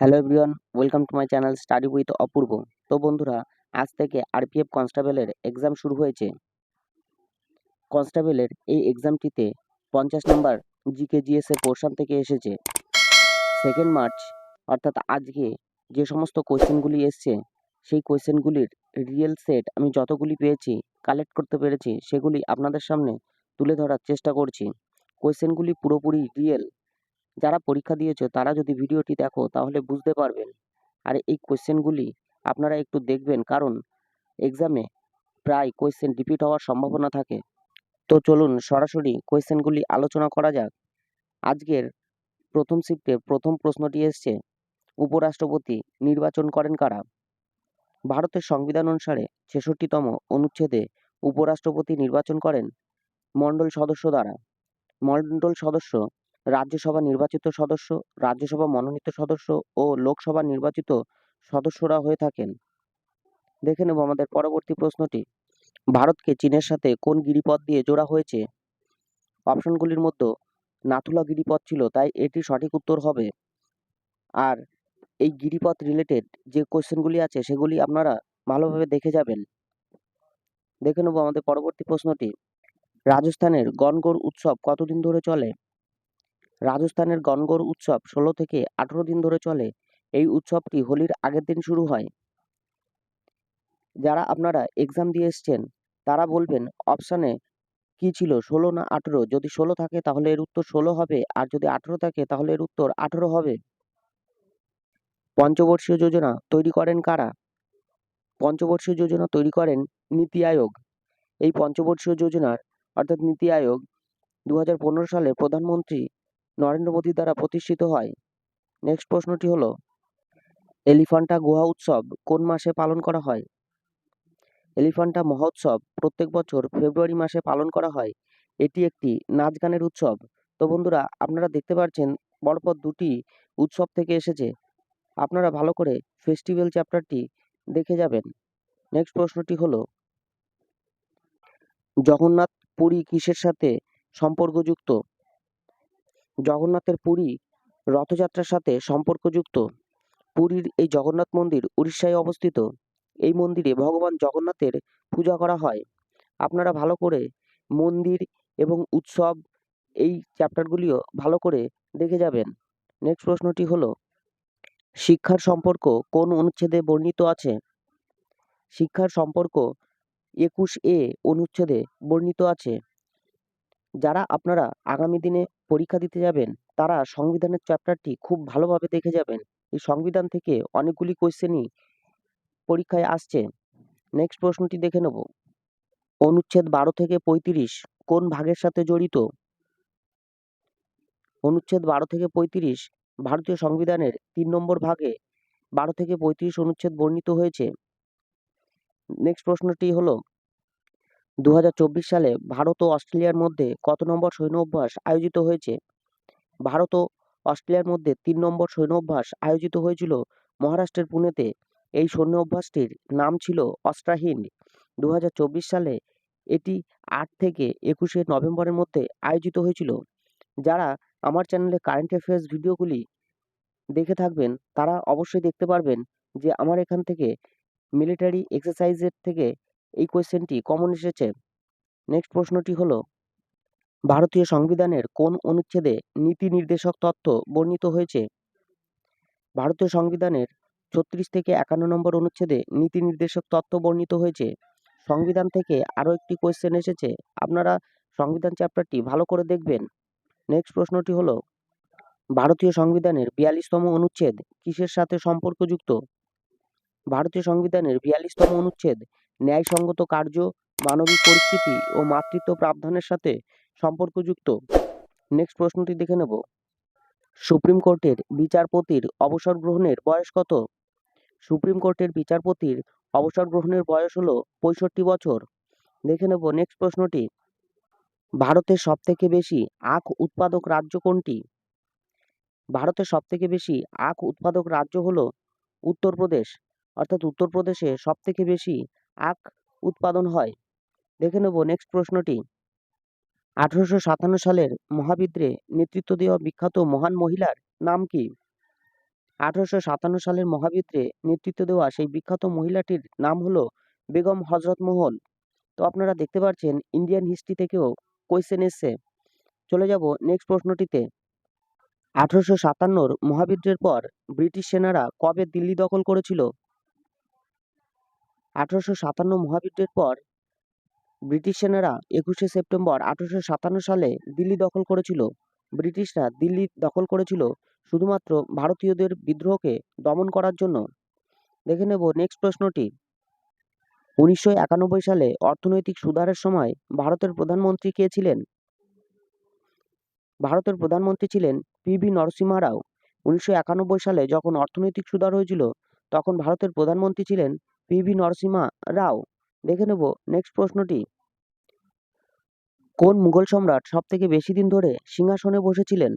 Hello everyone, welcome to my channel study with Apurba. তো বন্ধুরা, আজ থেকে আরপিএফ কনস্টেবলের এক্সাম শুরু হয়েছে। কনস্টেবলের এই এক্সামটিতে পঞ্চাশ নম্বর জিকে জিএস এর পোর্শন থেকে এসেছে। সেকেন্ড মার্চ অর্থাৎ আজকে যে সমস্ত কোয়েশ্চেনগুলি এসছে, সেই কোয়েশ্চেনগুলির রিয়েল সেট আমি যতগুলি পেয়েছি কালেক্ট করতে পেরেছি, সেগুলি আপনাদের সামনে তুলে ধরার চেষ্টা করছি। কোয়েশ্চেনগুলি পুরোপুরি রিয়েল যারা পরীক্ষা দিয়েছ, তারা যদি ভিডিওটি দেখো, তাহলে বুঝতে পারবেন। আর এই কোয়েশ্চেনগুলি আপনারা একটু দেখবেন, কারণ এক্সামে প্রায় কোয়েশ্চেন রিপিট হওয়ার সম্ভাবনা থাকে। তো চলুন সরাসরি কোয়েশ্চেনগুলি আলোচনা করা যাক। আজকের প্রথম শিফটে প্রথম প্রশ্নটি এসছে, উপরাষ্ট্রপতি নির্বাচন করেন কারা? ভারতের সংবিধান অনুসারে ছেষট্টিতম অনুচ্ছেদে উপরাষ্ট্রপতি নির্বাচন করেন মণ্ডল সদস্য দ্বারা। মণ্ডল সদস্য রাজ্যসভা নির্বাচিত সদস্য, রাজ্যসভা মনোনীত সদস্য ও লোকসভা নির্বাচিত সদস্যরা হয়ে থাকেন। দেখে নেব আমাদের পরবর্তী প্রশ্নটি। ভারতকে চীনের সাথে কোন গিরিপথ দিয়ে জোড়া হয়েছে? অপশনগুলির মধ্যে নাথুলা গিরিপথ ছিল, তাই এটি সঠিক উত্তর হবে। আর এই গিরিপথ রিলেটেড যে কোশ্চেনগুলি আছে, সেগুলি আপনারা ভালোভাবে দেখে যাবেন। দেখে নেব আমাদের পরবর্তী প্রশ্নটি। রাজস্থানের গনগড় উৎসব কতদিন ধরে চলে? রাজস্থানের গনগড় উৎসব ষোলো থেকে আঠেরো দিন ধরে চলে। এই উৎসবটি হোলির আগের দিন শুরু হয়। যারা আপনারা এক্সাম দিয়ে এসছেন, তারা বলবেন অপশানে কি ছিল, ষোলো না আঠেরো? যদি ষোলো থাকে তাহলে এর উত্তর ষোলো হবে, আর যদি আঠেরো থাকে তাহলে এর উত্তর আঠেরো হবে। পঞ্চবর্ষীয় যোজনা তৈরি করেন কারা? পঞ্চবর্ষীয় যোজনা তৈরি করেন নীতি আয়োগ। এই পঞ্চবর্ষীয় যোজনার অর্থাৎ নীতি আয়োগ দু হাজার পনেরো সালে প্রধানমন্ত্রী নরেন্দ্র মোদী দ্বারা প্রতিষ্ঠিত হয়। নেক্সট প্রশ্নটি হলো, এলিফ্যান্টা গুহা উৎসব কোন মাসে পালন করা হয়? এলিফ্যান্টা মহোৎসব প্রত্যেক বছর ফেব্রুয়ারি মাসে পালন করা হয়। এটি একটি নাচ গানের উৎসব। তো বন্ধুরা, আপনারা দেখতে পাচ্ছেন পরপর দুটি উৎসব থেকে এসেছে। আপনারা ভালো করে ফেস্টিভ্যাল চ্যাপ্টারটি দেখে যাবেন। নেক্সট প্রশ্নটি হলো, জগন্নাথ পুরী কিসের সাথে সম্পর্কযুক্ত? জগন্নাথের পুরী রথযাত্রার সাথে সম্পর্কযুক্ত। পুরীর এই জগন্নাথ মন্দির উড়িষ্যায় অবস্থিত। এই মন্দিরে ভগবান জগন্নাথের পূজা করা হয়। আপনারা ভালো করে মন্দির এবং উৎসব এই চ্যাপ্টারগুলিও ভালো করে দেখে যাবেন। নেক্সট প্রশ্নটি হলো, শিক্ষার সম্পর্ক কোন অনুচ্ছেদে বর্ণিত আছে? শিক্ষার সম্পর্ক একুশ এ অনুচ্ছেদে বর্ণিত আছে। যারা আপনারা আগামী দিনে পরীক্ষা দিতে যাবেন, তারা সংবিধানের চ্যাপ্টারটি খুব ভালোভাবে দেখে যাবেন। এই সংবিধান থেকে অনেকগুলি কোয়েশ্চেনই পরীক্ষায় আসছে। নেক্সট প্রশ্নটি দেখে নেব। অনুচ্ছেদ বারো থেকে পঁয়ত্রিশ কোন ভাগের সাথে জড়িত? অনুচ্ছেদ বারো থেকে পঁয়ত্রিশ ভারতীয় সংবিধানের তিন নম্বর ভাগে বারো থেকে পঁয়ত্রিশ অনুচ্ছেদ বর্ণিত হয়েছে। নেক্সট প্রশ্নটি হলো দু হাজার চব্বিশ সালে ভারত ও অস্ট্রেলিয়ার মধ্যে কত নম্বর সৈন্য অভ্যাস আয়োজিত হয়েছে? ভারত ও অস্ট্রেলিয়ার মধ্যে তিন নম্বর সৈন্য অভ্যাস আয়োজিত হয়েছিল মহারাষ্ট্রের পুনেতে। এই সৈন্য অভ্যাসটির নাম ছিল অস্ট্রাহিন্ড দু হাজার চব্বিশ সালে এটি আট থেকে একুশে নভেম্বরের মধ্যে আয়োজিত হয়েছিল। যারা আমার চ্যানেলে কারেন্ট অ্যাফেয়ার্স ভিডিওগুলি দেখে থাকবেন, তারা অবশ্যই দেখতে পারবেন যে আমার এখান থেকে মিলিটারি এক্সারসাইজের থেকে এই কোয়েশ্চেনটি কমন এসেছে। নেক্সট প্রশ্নটি হলো, ভারতীয় সংবিধানের কোন অনুচ্ছেদে নীতি নির্দেশক তত্ত্ব বর্ণিত হয়েছে? ভারতীয় সংবিধানের ছত্রিশ থেকে একান্ন নম্বর অনুচ্ছেদে নীতি নির্দেশক তত্ত্ব বর্ণিত হয়েছে। সংবিধান থেকে আরও একটি কোয়েশ্চেন এসেছে। আপনারা সংবিধান চ্যাপ্টারটি ভালো করে দেখবেন। নেক্সট প্রশ্নটি হলো, ভারতীয় সংবিধানের বিয়াল্লিশতম অনুচ্ছেদ কিসের সাথে সম্পর্কযুক্ত? ভারতীয় সংবিধানের বিয়াল্লিশতম অনুচ্ছেদ ন্যায়সঙ্গত কার্য, মানবিক পরিস্থিতি ও মাতৃত্ব প্রাবধানের সাথে সম্পর্কযুক্ত। নেক্সট প্রশ্নটি দেখে নেব। সুপ্রিম কোর্টের বিচারপতির অবসর গ্রহণের বয়স কত? সুপ্রিম কোর্টের বিচারপতির অবসর গ্রহণের বয়স হলো পঁয়ষট্টি বছর। দেখে নেব নেক্সট প্রশ্নটি। ভারতের সবথেকে বেশি আখ উৎপাদক রাজ্য কোনটি? ভারতের সবথেকে বেশি আখ উৎপাদক রাজ্য হলো উত্তরপ্রদেশ। অর্থাৎ উত্তরপ্রদেশে সবথেকে বেশি আখ উৎপাদন হয়। দেখে নেব নেক্সট প্রশ্নটি। আঠারোশো সাতান্ন সালের মহাবিদ্রে নেতৃত্ব দেওয়া বিখ্যাত মহান মহিলার নাম কি? আঠারোশো সাতান্ন সালের মহাবিদ্রে নেতৃত্ব দেওয়া সেই বিখ্যাত মহিলাটির নাম হলো বেগম হজরত মহল তো আপনারা দেখতে পাচ্ছেন ইন্ডিয়ান হিস্ট্রি থেকেও কোয়েশ্চেন এসছে। চলে যাব নেক্সট প্রশ্নটিতে। আঠারোশো সাতান্নর মহাবিদ্রের পর ব্রিটিশ সেনারা কবে দিল্লি দখল করেছিল? আঠারোশো সাতান্ন মহাবিদ্রের পর ব্রিটিশ সেনারা একুশে সেপ্টেম্বর আঠারোশো সাতান্ন সালে দিল্লি দখল করেছিল। ব্রিটিশরা দিল্লি দখল করেছিল শুধুমাত্র ভারতীয়দের বিদ্রোহকে দমন করার জন্য। দেখে নেব নেক্সট প্রশ্নটি। উনিশশো একানব্বই সালে অর্থনৈতিক সুধারের সময় ভারতের প্রধানমন্ত্রী কে ছিলেন? ভারতের প্রধানমন্ত্রী ছিলেন পি ভি নরসিমহা রাও। উনিশশো একানব্বই সালে যখন অর্থনৈতিক সুধার হয়েছিল, তখন ভারতের প্রধানমন্ত্রী ছিলেন পি ভি নরসিমহা রাও। দেখে নেব নেক্সট প্রশ্নটি। কোন মুঘল সম্রাট সব থেকে বেশি দিন ধরে সিংহাসনে বসেছিলেন?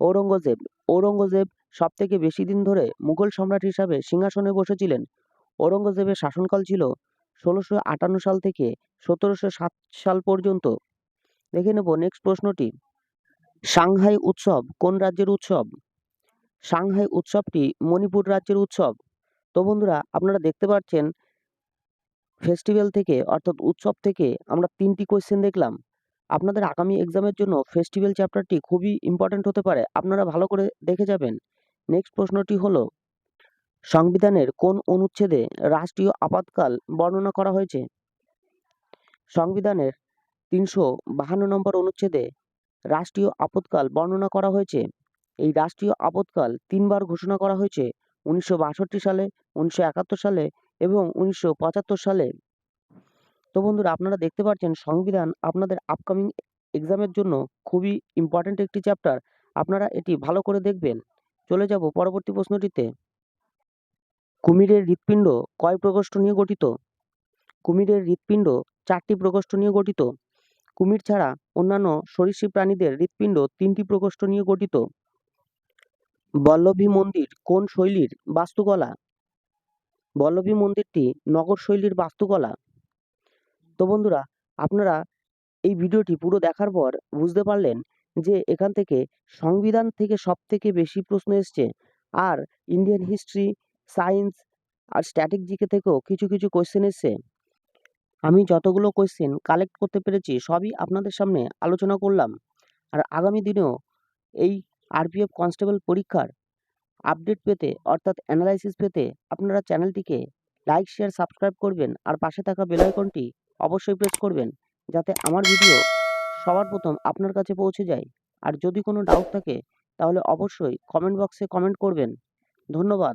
ঔরঙ্গজেব। ঔরঙ্গজেব সব থেকে বেশি দিন ধরে মুঘল সম্রাট হিসাবে সিংহাসনে বসেছিলেন। ঔরঙ্গজেবের শাসনকাল ছিল ষোলোশো আটান্ন সাল থেকে সতেরোশো সাত সাল পর্যন্ত। দেখে নেব নেক্সট প্রশ্নটি। সাংহাই উৎসব কোন রাজ্যের উৎসব? সাংহাই উৎসবটি মণিপুর রাজ্যের উৎসব। তো বন্ধুরা, আপনারা দেখতে পাচ্ছেন ফেস্টিভ্যাল থেকে, অর্থাৎ উৎসব থেকে আমরা তিনটি কোয়েশ্চেন দেখলাম। আপনাদের আগামী এক্সামের জন্য ফেস্টিভ্যাল চ্যাপ্টারটি খুবই ইম্পর্ট্যান্ট হতে পারে। আপনারা ভালো করে দেখে যাবেন। নেক্সট প্রশ্নটি হলো, সংবিধানের কোন অনুচ্ছেদে রাষ্ট্রীয় আপাতকাল বর্ণনা করা হয়েছে? সংবিধানের তিনশো বাহান্ন নম্বর অনুচ্ছেদে রাষ্ট্রীয় আপৎকাল বর্ণনা করা হয়েছে। এই রাষ্ট্রীয় আপৎকাল তিনবার ঘোষণা করা হয়েছে। উনিশশো বাষট্টি সালে, উনিশশো একাত্তর সালে এবং উনিশশো পঁচাত্তর সালে। তো বন্ধুরা, আপনারা দেখতে পাচ্ছেন সংবিধান আপনাদের আপকামিং এক্সামের জন্য খুবই ইম্পর্ট্যান্ট একটি চ্যাপ্টার আপনারা এটি ভালো করে দেখবেন। চলে যাব পরবর্তী প্রশ্নটিতে। কুমিরের হৃৎপিণ্ড কয় প্রকোষ্ঠ নিয়ে গঠিত? কুমিরের হৃৎপিণ্ড চারটি প্রকোষ্ঠ নিয়ে গঠিত। কুমির ছাড়া অন্যান্য সরীসৃপ প্রাণীদের হৃৎপিণ্ড তিনটি প্রকোষ্ঠ নিয়ে গঠিত। বল্লভী মন্দির কোন শৈলীর বাস্তুকলা? বল্লভী মন্দিরটি নগর শৈলীর বাস্তুকলা। তো বন্ধুরা, আপনারা এই ভিডিওটি পুরো দেখার পর বুঝতে পারলেন যে এখান থেকে সংবিধান থেকে সব থেকে বেশি প্রশ্ন এসছে। আর ইন্ডিয়ান হিস্ট্রি, সায়েন্স আর স্ট্যাটিক থেকেও কিছু কিছু কোয়েশ্চেন এসছে। আমি যতগুলো কোয়েশ্চেন কালেক্ট করতে পেরেছি সবই আপনাদের সামনে আলোচনা করলাম। আর আগামী দিনেও এই আরপিএফ কনস্টেবল পরীক্ষার আপডেট পেতে, অর্থাৎ অ্যানালাইসিস পেতে, আপনারা চ্যানেলটিকে লাইক শেয়ার সাবস্ক্রাইব করবেন আর পাশে থাকা বেল আইকনটি অবশ্যই প্রেস করবেন যাতে আমার ভিডিও সবার প্রথম আপনার কাছে পৌঁছে যায়। আর যদি কোনো ডাউট থাকে, তাহলে অবশ্যই কমেন্ট বক্সে কমেন্ট করবেন। ধন্যবাদ।